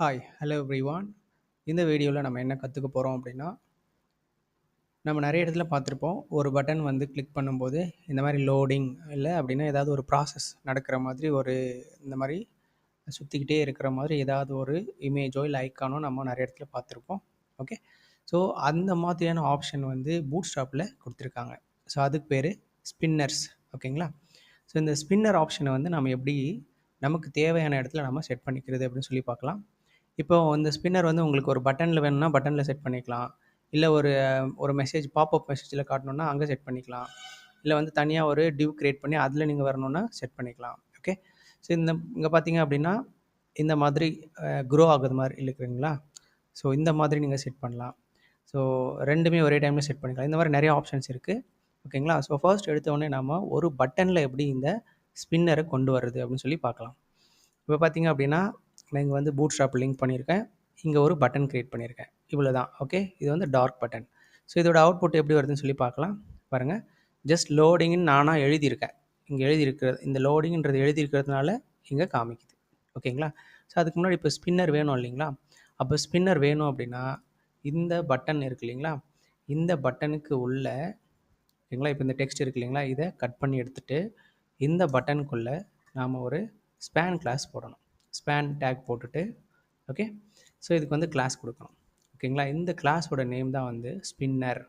Hi hello everyone இந்த வீடியோவில் நம்ம என்ன கற்றுக்க போகிறோம் அப்படின்னா நம்ம நிறைய இடத்துல பார்த்துருப்போம். ஒரு பட்டன் வந்து கிளிக் பண்ணும்போது இந்த மாதிரி லோடிங் இல்லை அப்படின்னா ஏதாவது ஒரு ப்ராசஸ் நடக்கிற மாதிரி ஒரு இந்த மாதிரி சுற்றிக்கிட்டே இருக்கிற மாதிரி ஏதாவது ஒரு இமேஜோ இல்லை ஐக்கானோ நம்ம நிறைய இடத்துல பார்த்துருப்போம். ஓகே ஸோ அந்த மாதிரியான ஆப்ஷன் வந்து பூட் ஸ்டாப்பில் கொடுத்துருக்காங்க. ஸோ அதுக்கு பேர் ஸ்பின்னர்ஸ் ஓகேங்களா ஸோ இந்த ஸ்பின்னர் ஆப்ஷனை வந்து நம்ம எப்படி நமக்கு தேவையான இடத்துல நம்ம செட் பண்ணிக்கிறது அப்படின்னு சொல்லி பார்க்கலாம். இப்போ இந்த ஸ்பின்னர் வந்து உங்களுக்கு ஒரு பட்டனில் வேணும்னா பட்டனில் செட் பண்ணிக்கலாம். இல்லை ஒரு ஒரு மெசேஜ் பாப்அப் மெசேஜில் காட்டணுன்னா அங்கே செட் பண்ணிக்கலாம். இல்லை வந்து தனியாக ஒரு டிவ் க்ரியேட் பண்ணி அதில் நீங்கள் வரணுன்னா செட் பண்ணிக்கலாம். ஓகே ஸோ இந்த இங்கே பார்த்தீங்க அப்படின்னா இந்த மாதிரி க்ரோ ஆகுது மாதிரி இருக்குதுங்களா? ஸோ இந்த மாதிரி நீங்கள் செட் பண்ணலாம். ஸோ ரெண்டுமே ஒரே டைமில் செட் பண்ணிக்கலாம். இந்த மாதிரி நிறைய ஆப்ஷன்ஸ் இருக்குது ஓகேங்களா ஸோ ஃபர்ஸ்ட் எடுத்தோடனே நம்ம ஒரு பட்டனில் எப்படி இந்த ஸ்பின்னரை கொண்டு வர்றது அப்படின்னு சொல்லி பார்க்கலாம். இப்போ பார்த்தீங்க அப்படின்னா நான் இங்கே வந்து பூட் ஷாப் லிங்க் பண்ணியிருக்கேன். இங்கே ஒரு பட்டன் க்ரியேட் பண்ணியிருக்கேன். இவ்வளோ தான் ஓகே இது வந்து டார்க் பட்டன் ஸோ இதோட அவுட்புட் எப்படி வருதுன்னு சொல்லி பார்க்கலாம். பாருங்கள் ஜஸ்ட் லோடிங்னு நானாக எழுதியிருக்கேன். இங்கே எழுதியிருக்கிறது இந்த லோடிங்கிறது எழுதியிருக்கிறதுனால இங்கே காமிக்குது. ஓகேங்களா? ஸோ அதுக்கு முன்னாடி இப்போ ஸ்பின்னர் வேணும் இல்லைங்களா? அப்போ ஸ்பின்னர் வேணும் அப்படின்னா இந்த பட்டன் இருக்கு இல்லைங்களா? இந்த பட்டனுக்கு உள்ள ஓகேங்களா இப்போ இந்த டெக்ஸ்ட் இருக்கு இல்லைங்களா? இதை கட் பண்ணி எடுத்துகிட்டு இந்த பட்டனுக்குள்ளே நாம் ஒரு ஸ்பேன் கிளாஸ் போடணும். ஸ்பேன் டேக் போட்டுட்டு ஓகே ஸோ இதுக்கு வந்து கிளாஸ் கொடுக்கணும். ஓகேங்களா இந்த கிளாஸோட நேம் தான் வந்து ஸ்பின்னர்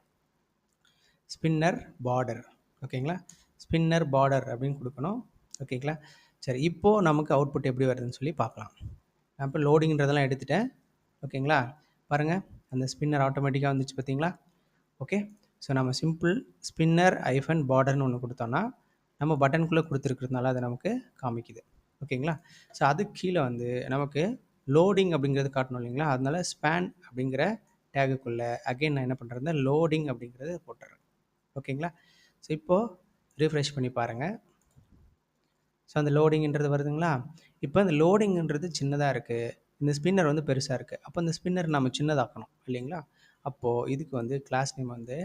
ஸ்பின்னர் பார்டர் ஓகேங்களா ஸ்பின்னர் பார்டர் அப்படின்னு கொடுக்கணும். ஓகேங்களா சரி இப்போது நமக்கு அவுட்புட் எப்படி வருதுன்னு சொல்லி பார்க்கலாம். நான் இப்போ லோடிங்கிறதெல்லாம் எடுத்துட்டேன். ஓகேங்களா பாருங்கள் அந்த ஸ்பின்னர் ஆட்டோமேட்டிக்காக வந்துச்சு பார்த்தீங்களா ஓகே ஸோ நம்ம சிம்பிள் ஸ்பின்னர் ஐஃபன் பார்டர்னு ஒன்று கொடுத்தோன்னா நம்ம பட்டனுக்குள்ளே கொடுத்துருக்கிறதுனால அது நமக்கு காமிக்குது. ஓகேங்களா? ஸோ அதுக்கு கீழே வந்து நமக்கு லோடிங் அப்படிங்கிறது காட்டணும் இல்லைங்களா? அதனால ஸ்பேன் அப்படிங்கிற டேகுக்குள்ளே அகைன் நான் என்ன பண்ணுறேன்னா லோடிங் அப்படிங்கிறது போட்டுறேன். ஓகேங்களா? ஸோ இப்போது ரீஃப்ரெஷ் பண்ணி பாருங்கள் ஸோ அந்த லோடிங்ன்றது வருதுங்களா? இப்போ அந்த லோடிங்கிறது சின்னதாக இருக்குது இந்த ஸ்பின்னர் வந்து பெருசாக இருக்குது அப்போ அந்த ஸ்பின்னர் நம்ம சின்னதாக்கணும் இல்லைங்களா? அப்போது இதுக்கு வந்து கிளாஸ் நேம் வந்து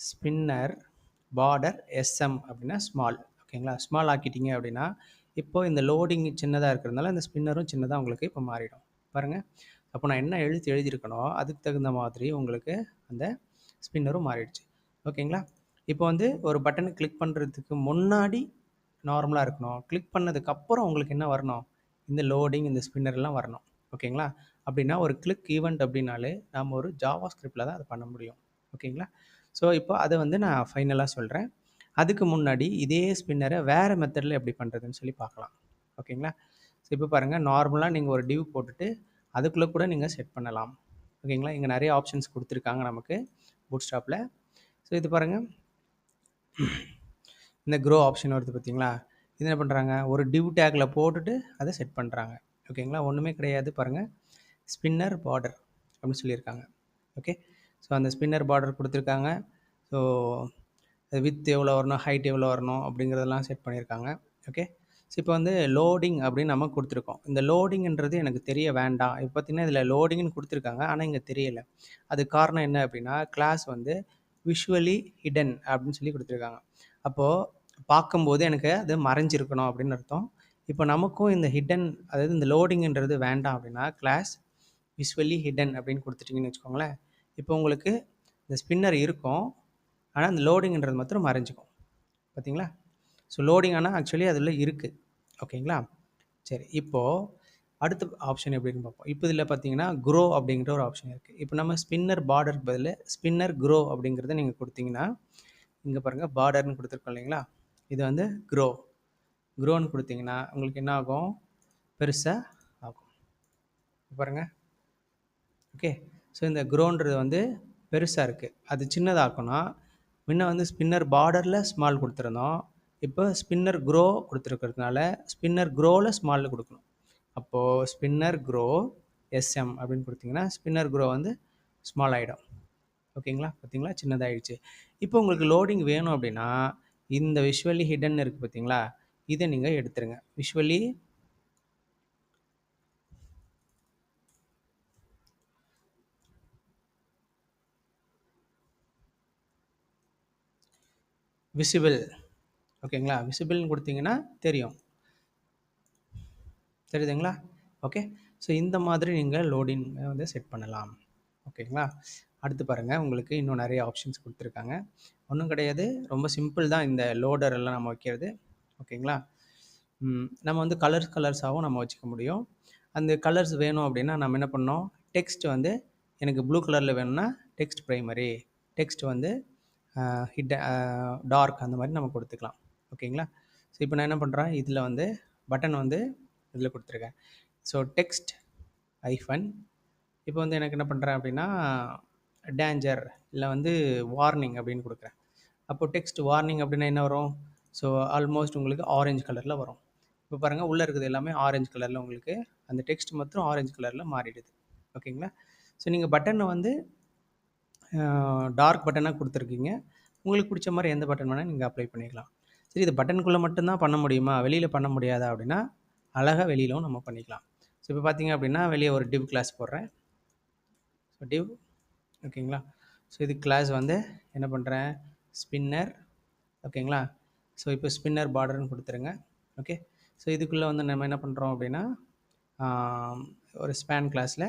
ஸ்பின்னர் பார்டர் எஸ்எம் அப்படின்னா ஸ்மால் ஓகேங்களா? ஸ்மால் ஆக்கிட்டீங்க அப்படின்னா இப்போ இந்த லோடிங் சின்னதாக இருக்கிறதுனால இந்த ஸ்பின்னரும் சின்னதாக உங்களுக்கு இப்போ மாறிடும். பாருங்கள் அப்போ நான் என்ன எழுத்து எழுதியிருக்கணும் அதுக்கு தகுந்த மாதிரி உங்களுக்கு அந்த ஸ்பின்னரும் மாறிடுச்சு. ஓகேங்களா? இப்போ வந்து ஒரு பட்டனை கிளிக் பண்ணுறதுக்கு முன்னாடி நார்மலாக இருக்கணும். கிளிக் பண்ணதுக்கப்புறம் உங்களுக்கு என்ன வரணும்? இந்த லோடிங் இந்த ஸ்பின்னர்லாம் வரணும். ஓகேங்களா? அப்படின்னா ஒரு கிளிக் ஈவெண்ட் அப்படின்னாலே நாம் ஒரு ஜாவா ஸ்கிரிப்டில் தான் அதை பண்ண முடியும். ஓகேங்களா? ஸோ இப்போ அதை வந்து நான் ஃபைனலாக சொல்கிறேன் அதுக்கு முன்னாடி இதே ஸ்பின்னரை வேறு மெத்தடில் எப்படி பண்ணுறதுன்னு சொல்லி பார்க்கலாம். ஓகேங்களா? ஸோ இப்போ பாருங்கள் நார்மலாக நீங்கள் ஒரு டிவ் போட்டுட்டு அதுக்குள்ளே கூட நீங்கள் செட் பண்ணலாம். ஓகேங்களா? இங்கே நிறைய ஆப்ஷன்ஸ் கொடுத்துருக்காங்க நமக்கு பூட் ஸ்டாப்பில் ஸோ இது பாருங்கள் இந்த க்ரோ ஆப்ஷன் வருது பார்த்தீங்களா இது என்ன பண்ணுறாங்க ஒரு டிவ் டேக்கில் போட்டுட்டு அதை செட் பண்ணுறாங்க ஓகேங்களா? ஒன்றுமே கிடையாது பாருங்கள் ஸ்பின்னர் பார்டர் அப்படின்னு சொல்லியிருக்காங்க. ஓகே? ஸோ அந்த ஸ்பின்னர் பார்டர் கொடுத்துருக்காங்க. ஸோ வித் எவ்வளோ வரணும் ஹைட் எவ்வளோ வரணும் அப்படிங்கிறதெல்லாம் செட் பண்ணியிருக்காங்க. ஓகே ஸோ இப்போ வந்து லோடிங் அப்படின்னு நம்ம கொடுத்துருக்கோம். இந்த லோடிங்ன்றது எனக்கு தெரிய வேண்டாம். இப்போ பார்த்தீங்கன்னா இதில் லோடிங்னு கொடுத்துருக்காங்க ஆனால் இங்கே தெரியலை. அது காரணம் என்ன அப்படின்னா கிளாஸ் வந்து விஷுவலி ஹிடன் அப்படின்னு சொல்லி கொடுத்துருக்காங்க. அப்போது பார்க்கும்போது எனக்கு அது மறைஞ்சிருக்கணும் அப்படின்னு அர்த்தம். இப்போ நமக்கும் இந்த ஹிடன் அதாவது இந்த லோடிங்ன்றது வேண்டாம் அப்படின்னா கிளாஸ் விஷுவலி ஹிடன் அப்படின்னு கொடுத்துட்டிங்கன்னு வச்சுக்கோங்களேன். இப்போ உங்களுக்கு இந்த ஸ்பின்னர் இருக்கும். ஆனால் அந்த லோடிங்கிறது மாத்திரம் மறைஞ்சிக்கும். பார்த்தீங்களா? ஸோ லோடிங் ஆனால் ஆக்சுவலி அதில் இருக்குது ஓகேங்களா? சரி இப்போது அடுத்த ஆப்ஷன் எப்படின்னு பார்ப்போம். இப்போ இதில் பார்த்தீங்கன்னா க்ரோ அப்படிங்கிற ஒரு ஆப்ஷன் இருக்குது இப்போ நம்ம ஸ்பின்னர் பார்டருக்கு பதில் ஸ்பின்னர் க்ரோ அப்படிங்கிறத நீங்கள் கொடுத்தீங்கன்னா இங்கே பாருங்கள் பார்டர்னு கொடுத்துருக்கோம் இல்லைங்களா? இது வந்து க்ரோ க்ரோன்னு கொடுத்தீங்கன்னா உங்களுக்கு என்ன ஆகும்? பெருசாக ஆகும். பாருங்கள் ஓகே? ஸோ இந்த க்ரோன்றது வந்து பெருசாக இருக்குது அது சின்னதாக்கணும்னா முன்ன வந்து ஸ்பின்னர் பார்டரில் ஸ்மால் கொடுத்துருந்தோம். இப்போ ஸ்பின்னர் க்ரோ கொடுத்துருக்கிறதுனால ஸ்பின்னர் க்ரோவில் ஸ்மாலில் கொடுக்கணும். அப்போது ஸ்பின்னர் க்ரோ எஸ்எம் அப்படின்னு கொடுத்தீங்கன்னா ஸ்பின்னர் க்ரோ வந்து ஸ்மால் ஆகிடும் ஓகேங்களா பார்த்தீங்களா சின்னதாகிடுச்சு இப்போ உங்களுக்கு லோடிங் வேணும் அப்படின்னா இந்த விஷுவலி ஹிடன் இருக்குது பார்த்தீங்களா இதை நீங்கள் எடுத்துருங்க. விஷுவலி விசிபிள் ஓகேங்களா விசிபிள்னு கொடுத்தீங்கன்னா தெரியும். தெரியுதுங்களா? ஓகே ஸோ இந்த மாதிரி நீங்கள் லோடின் வந்து செட் பண்ணலாம். ஓகேங்களா அடுத்து பாருங்கள் உங்களுக்கு இன்னும் நிறைய ஆப்ஷன்ஸ் கொடுத்துருக்காங்க. ஒன்றும் கிடையாது. ரொம்ப சிம்பிள் தான் இந்த லோடர் எல்லாம் நம்ம வைக்கிறது. ஓகேங்களா நம்ம வந்து கலர்ஸ் கலர்ஸாகவும் நம்ம வச்சுக்க முடியும். அந்த கலர்ஸ் வேணும் அப்படின்னா நம்ம என்ன பண்ணோம் டெக்ஸ்ட் வந்து எனக்கு ப்ளூ கலரில் வேணும்னா டெக்ஸ்ட் ப்ரைமரி டெக்ஸ்ட் வந்து ஹிட் டார்க் அந்த மாதிரி நம்ம கொடுத்துக்கலாம். ஓகேங்களா? ஸோ இப்போ நான் என்ன பண்ணுறேன் இதில் வந்து பட்டன் வந்து இதில் கொடுத்துருக்கேன். ஸோ டெக்ஸ்ட் ஐஃபன் இப்போ வந்து எனக்கு என்ன பண்ணுறேன் அப்படின்னா டேஞ்சர் இல்லை வந்து வார்னிங் அப்படின்னு கொடுக்குறேன். அப்போ டெக்ஸ்ட் வார்னிங் அப்படின்னா என்ன வரும்? ஸோ ஆல்மோஸ்ட் உங்களுக்கு ஆரஞ்சு கலரில் வரும். இப்போ பாருங்கள் உள்ளே இருக்கிறது எல்லாமே ஆரஞ்சு கலரில் உங்களுக்கு. அந்த டெக்ஸ்ட் மட்டும் ஆரஞ்சு கலரில் மாறிடுது. ஓகேங்களா? ஸோ நீங்கள் பட்டனை வந்து டார்க் பட்டனாக கொடுத்துருக்கீங்க. உங்களுக்கு பிடிச்ச மாதிரி எந்த பட்டன் வேணால் நீங்கள் அப்ளை பண்ணிக்கலாம். சரி இது பட்டனுக்குள்ளே மட்டும்தான் பண்ண முடியுமா? வெளியில் பண்ண முடியாதா அப்படின்னா அழகாக வெளியிலும் நம்ம பண்ணிக்கலாம். ஸோ இப்போ பார்த்தீங்க அப்படின்னா வெளியே ஒரு டிவ் கிளாஸ் போடுறேன். ஸோ டிவ் ஓகேங்களா? ஸோ இது கிளாஸ் வந்து என்ன பண்ணுறேன் ஸ்பின்னர் ஓகேங்களா? ஸோ இப்போ ஸ்பின்னர் பார்டர்னு கொடுத்துருங்க. ஓகே ஸோ இதுக்குள்ளே வந்து நம்ம என்ன பண்ணுறோம் அப்படின்னா ஒரு ஸ்பேன் கிளாஸில்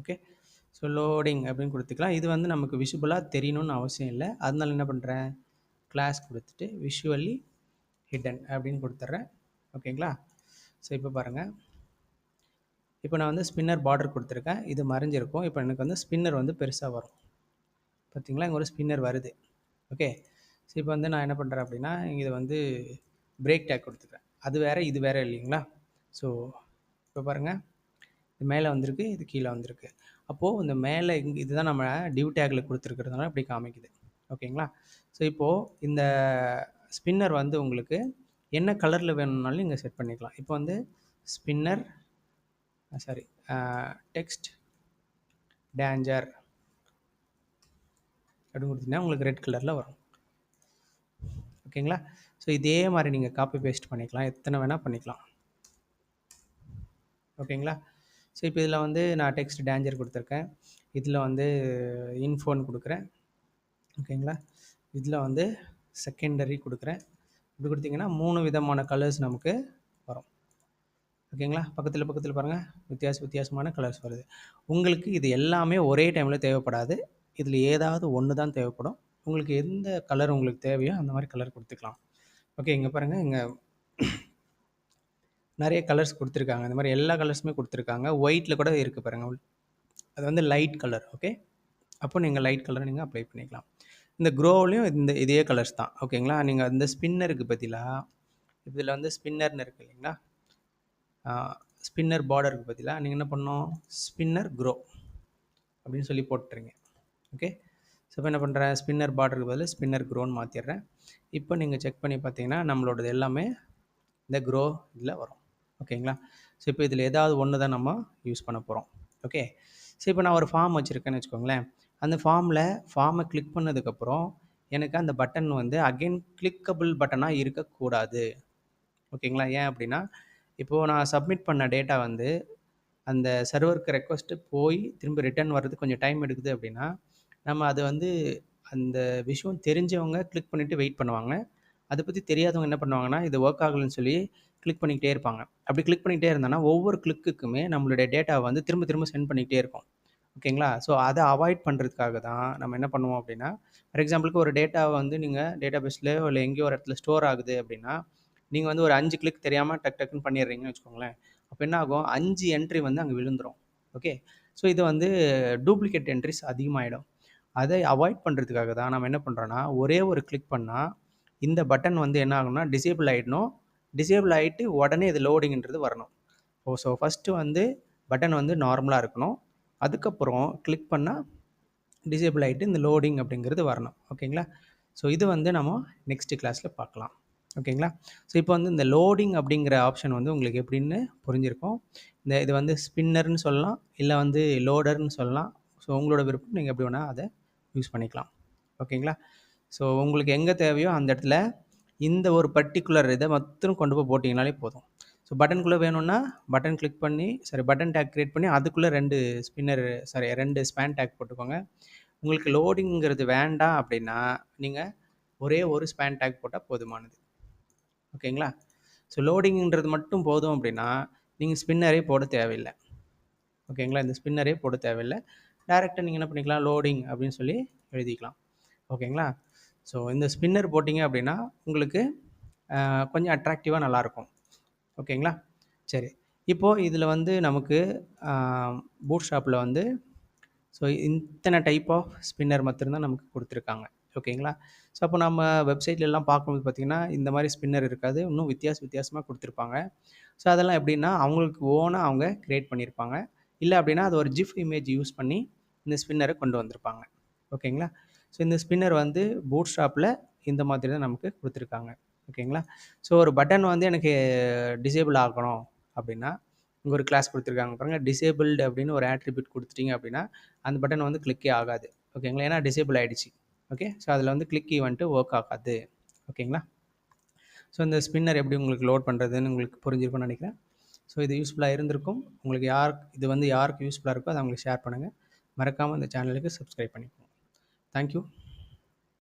ஓகே ஸோ லோடிங் அப்படின்னு கொடுத்துக்கலாம். இது வந்து நமக்கு விஷுவலாக தெரியணும்னு அவசியம் இல்லை. அதனால என்ன பண்ணுறேன் கிளாஸ் கொடுத்துட்டு விஷுவலி ஹிடன் அப்படின்னு கொடுத்துட்றேன். ஓகேங்களா ஸோ இப்போ பாருங்கள் இப்போ நான் வந்து ஸ்பின்னர் பார்டர் கொடுத்துருக்கேன். இது மறைஞ்சிருக்கும். இப்போ எனக்கு வந்து ஸ்பின்னர் வந்து பெருசாக வரும். பார்த்திங்களா இங்கே ஒரு ஸ்பின்னர் வருது. ஓகே ஸோ இப்போ வந்து நான் என்ன பண்ணுறேன் அப்படின்னா இது வந்து பிரேக் டேக் கொடுத்துக்கிறேன் அது வேறு இது வேறு இல்லைங்களா? ஸோ இப்போ பாருங்கள் இது மேலே வந்திருக்கு இது கீழே வந்திருக்கு. அப்போது இந்த மேலே இங்கே இதுதான் நம்ம டியூ டேக்கில் கொடுத்துருக்கிறதுனால இப்படி காமிக்குது. ஓகேங்களா? ஸோ இப்போது இந்த ஸ்பின்னர் வந்து உங்களுக்கு என்ன கலரில் வேணும்னாலும் நீங்கள் செட் பண்ணிக்கலாம். இப்போ வந்து ஸ்பின்னர் சாரி டெக்ஸ்ட் டேஞ்சர் அப்படின்னு கொடுத்தீங்கன்னா உங்களுக்கு ரெட் கலரில் வரும். ஓகேங்களா? ஸோ இதே மாதிரி நீங்கள் காப்பி பேஸ்ட் பண்ணிக்கலாம். எத்தனை வேணால் பண்ணிக்கலாம். ஓகேங்களா? ஸோ இப்போ இதில் வந்து நான் டெக்ஸ்ட் டேஞ்சர் கொடுத்துருக்கேன். இதில் வந்து இன்ஃபோன் கொடுக்குறேன். ஓகேங்களா? இதில் வந்து செகண்டரி கொடுக்குறேன். இப்படி கொடுத்தீங்கன்னா மூணு விதமான கலர்ஸ் நமக்கு வரும். ஓகேங்களா? பக்கத்தில் பக்கத்தில் பாருங்கள் வித்தியாச வித்தியாசமான கலர்ஸ் வருது. உங்களுக்கு இது எல்லாமே ஒரே டைமில் தேவைப்படாது. இதில் ஏதாவது ஒன்று தான் தேவைப்படும். உங்களுக்கு எந்த கலர் உங்களுக்கு தேவையோ அந்த மாதிரி கலர் கொடுத்துக்கலாம். ஓகே இங்கே பாருங்கள் இங்கே நிறைய கலர்ஸ் கொடுத்துருக்காங்க. இந்த மாதிரி எல்லா கலர்ஸுமே கொடுத்துருக்காங்க. ஒயிட்டில் கூட இருக்குது பாருங்கள் அது வந்து லைட் கலர் ஓகே அப்போ நீங்கள் லைட் கலர் நீங்கள் அப்ளை பண்ணிக்கலாம். இந்த க்ரோவ்லேயும் இந்த இதே கலர்ஸ் தான் ஓகேங்களா நீங்கள் இந்த ஸ்பின்னருக்கு பதிலாக இதில் வந்து ஸ்பின்னர்னு இருக்குது இல்லைங்களா? ஸ்பின்னர் பார்டருக்கு பதிலாக நீங்கள் என்ன பண்ணோம் ஸ்பின்னர் க்ரோ அப்படின்னு சொல்லி போட்டுருங்க ஓகே ஸோ இப்போ என்ன பண்ணுறேன் ஸ்பின்னர் பார்டருக்கு பதில் ஸ்பின்னர் க்ரோன்னு மாற்றிடுறேன் இப்போ நீங்கள் செக் பண்ணி பார்த்தீங்கன்னா நம்மளோடது எல்லாமே இந்த க்ரோ இதில் வரும். ஓகேங்களா? ஸோ இப்போ இதில் ஏதாவது ஒன்று தான் நம்ம யூஸ் பண்ண போகிறோம் ஓகே ஸோ இப்போ நான் ஒரு ஃபார்ம் வச்சுருக்கேன்னு வச்சுக்கோங்களேன். அந்த ஃபார்மில் ஃபார்மை கிளிக் பண்ணதுக்கப்புறம் எனக்கு அந்த பட்டன் வந்து அகைன் கிளிக்கபிள் பட்டனாக இருக்கக்கூடாது. ஓகேங்களா? ஏன் அப்படின்னா இப்போது நான் சப்மிட் பண்ண டேட்டா வந்து அந்த சர்வருக்கு ரெக்வஸ்ட்டு போய் திரும்ப ரிட்டர்ன் வர்றதுக்கு கொஞ்சம் டைம் எடுக்குது அப்படின்னா நம்ம அது வந்து அந்த விஷயம் தெரிஞ்சவங்க கிளிக் பண்ணிவிட்டு வெயிட் பண்ணுவாங்க. அதை பற்றி தெரியாதவங்க என்ன பண்ணுவாங்கன்னா இது ஒர்க் ஆகலைன்னு சொல்லி கிளிக் பண்ணிக்கிட்டே இருப்பாங்க. அப்படி கிளிக் பண்ணிக்கிட்டே இருந்தோன்னா ஒவ்வொரு கிளிக்குக்குமே நம்மளுடைய டேட்டாவை வந்து திரும்ப திரும்ப சென்ட் பண்ணிக்கிட்டே இருக்கும். ஓகேங்களா ஸோ அதை அவாய்ட் பண்ணுறதுக்காக தான் நம்ம என்ன பண்ணுவோம் அப்படின்னா ஃபார் எக்ஸாம்பிளுக்கு ஒரு டேட்டாவை வந்து நீங்கள் டேட்டா பேஸில் இல்லை எங்கேயோ ஒரு இடத்துல ஸ்டோர் ஆகுது அப்படின்னா நீங்கள் வந்து ஒரு அஞ்சு கிளிக் தெரியாமல் டக் டக்குன்னு பண்ணிடுறீங்கன்னு வச்சுக்கோங்களேன். அப்போ என்ன ஆகும்? அஞ்சு என்ட்ரி வந்து அங்கே விழுந்துடும் ஓகே ஸோ இது வந்து டூப்ளிகேட் என்ட்ரிஸ் அதிகமாகிடும் அதை அவாய்ட் பண்ணுறதுக்காக தான் நம்ம என்ன பண்ணுறோன்னா ஒரே ஒரு கிளிக் பண்ணால் இந்த பட்டன் வந்து என்ன ஆகும்னா டிசேபிள் ஆகிடணும் டிசேபிள் ஆகிட்டு உடனே இது லோடிங்கிறது வரணும். ஓ ஸோ ஃபஸ்ட்டு வந்து பட்டன் வந்து நார்மலாக இருக்கணும். அதுக்கப்புறம் கிளிக் பண்ணால் டிசேபிள் ஆகிட்டு இந்த லோடிங் அப்படிங்கிறது வரணும். ஓகேங்களா ஸோ இது வந்து நம்ம நெக்ஸ்ட் கிளாஸில் பார்க்கலாம். ஓகேங்களா ஸோ இப்போ வந்து இந்த லோடிங் அப்படிங்கிற ஆப்ஷன் வந்து உங்களுக்கு எப்படின்னு புரிஞ்சிருக்கும். இந்த இது வந்து ஸ்பின்னர்னு சொல்லலாம் இல்லை வந்து லோடர்னு சொல்லலாம். ஸோ உங்களோட விருப்பம் நீங்கள் எப்படி வேணால் அதை யூஸ் பண்ணிக்கலாம். ஓகேங்களா ஸோ உங்களுக்கு எங்கே தேவையோ அந்த இடத்துல இந்த ஒரு பர்டிகுலர் இதை மட்டும் கொண்டு போய் போட்டிங்கனாலே போதும். ஸோ பட்டனுக்குள்ளே வேணும்னா பட்டன் கிளிக் பண்ணி சாரி பட்டன் டேக் க்ரியேட் பண்ணி அதுக்குள்ளே ரெண்டு ஸ்பின்னர் சாரி ரெண்டு ஸ்பேன் டேக் போட்டுக்கோங்க. உங்களுக்கு லோடிங்கிறது வேண்டாம் அப்படின்னா நீங்கள் ஒரே ஒரு ஸ்பேன் டேக் போட்டால் போதுமானது. ஓகேங்களா? ஸோ லோடிங்கிறது மட்டும் போதும் அப்படின்னா நீங்கள் ஸ்பின்னரே போட தேவையில்லை. ஓகேங்களா? இந்த ஸ்பின்னரே போட தேவையில்லை. டேரெக்டாக நீங்கள் என்ன பண்ணிக்கலாம்? லோடிங் அப்படின்னு சொல்லி எழுதிக்கலாம். ஓகேங்களா? ஸோ இந்த ஸ்பின்னர் போட்டிங்க அப்படின்னா உங்களுக்கு கொஞ்சம் அட்ராக்டிவாக நல்லாயிருக்கும். ஓகேங்களா? சரி. இப்போது இதில் வந்து நமக்கு பூட் ஷாப்பில் வந்து ஸோ இத்தனை டைப் ஆஃப் ஸ்பின்னர் மட்டும்தான் நமக்கு கொடுத்துருக்காங்க. ஓகேங்களா? ஸோ அப்போ நம்ம வெப்சைட்லலாம் பார்க்கும்போது பார்த்திங்கன்னா இந்த மாதிரி ஸ்பின்னர் இருக்காது. இன்னும் வித்தியாச வித்தியாசமாக கொடுத்துருப்பாங்க. ஸோ அதெல்லாம் எப்படின்னா அவங்களுக்கு ஓனாக அவங்க க்ரியேட் பண்ணியிருப்பாங்க இல்லை அப்படின்னா அது ஒரு ஜிஃப் இமேஜ் யூஸ் பண்ணி இந்த ஸ்பின்னரை கொண்டு வந்திருப்பாங்க. ஓகேங்களா? ஸோ இந்த ஸ்பின்னர் வந்து பூட் ஷாப்பில் இந்த மாதிரி தான் நமக்கு கொடுத்துருக்காங்க. ஓகேங்களா? ஸோ ஒரு பட்டன் வந்து எனக்கு டிசேபிள் ஆகணும் அப்படின்னா இங்கே ஒரு கிளாஸ் கொடுத்துருக்காங்க பாருங்கள் டிசேபிள்டு அப்படின்னு ஒரு ஆட்ரிபியூட் கொடுத்துட்டீங்க அப்படின்னா அந்த பட்டன் வந்து கிளிக்கே ஆகாது. ஓகேங்களா? ஏன்னா டிசேபிள் ஆகிடுச்சு ஓகே? ஸோ அதில் வந்து கிளிக்கி வந்துட்டு ஒர்க் ஆகாது. ஓகேங்களா? ஸோ இந்த ஸ்பின்னர் எப்படி உங்களுக்கு லோட் பண்ணுறதுன்னு உங்களுக்கு புரிஞ்சிருக்கும்னு நினைக்கிறேன். ஸோ இது யூஸ்ஃபுல்லாக இருந்திருக்கும். உங்களுக்கு யார் இது வந்து யாருக்கு யூஸ்ஃபுல்லாக இருக்கோ அதை அவங்களுக்கு ஷேர் பண்ணுங்கள் மறக்காமல் இந்த சேனலுக்கு சப்ஸ்கிரைப் பண்ணிக்கோங்க. Thank you.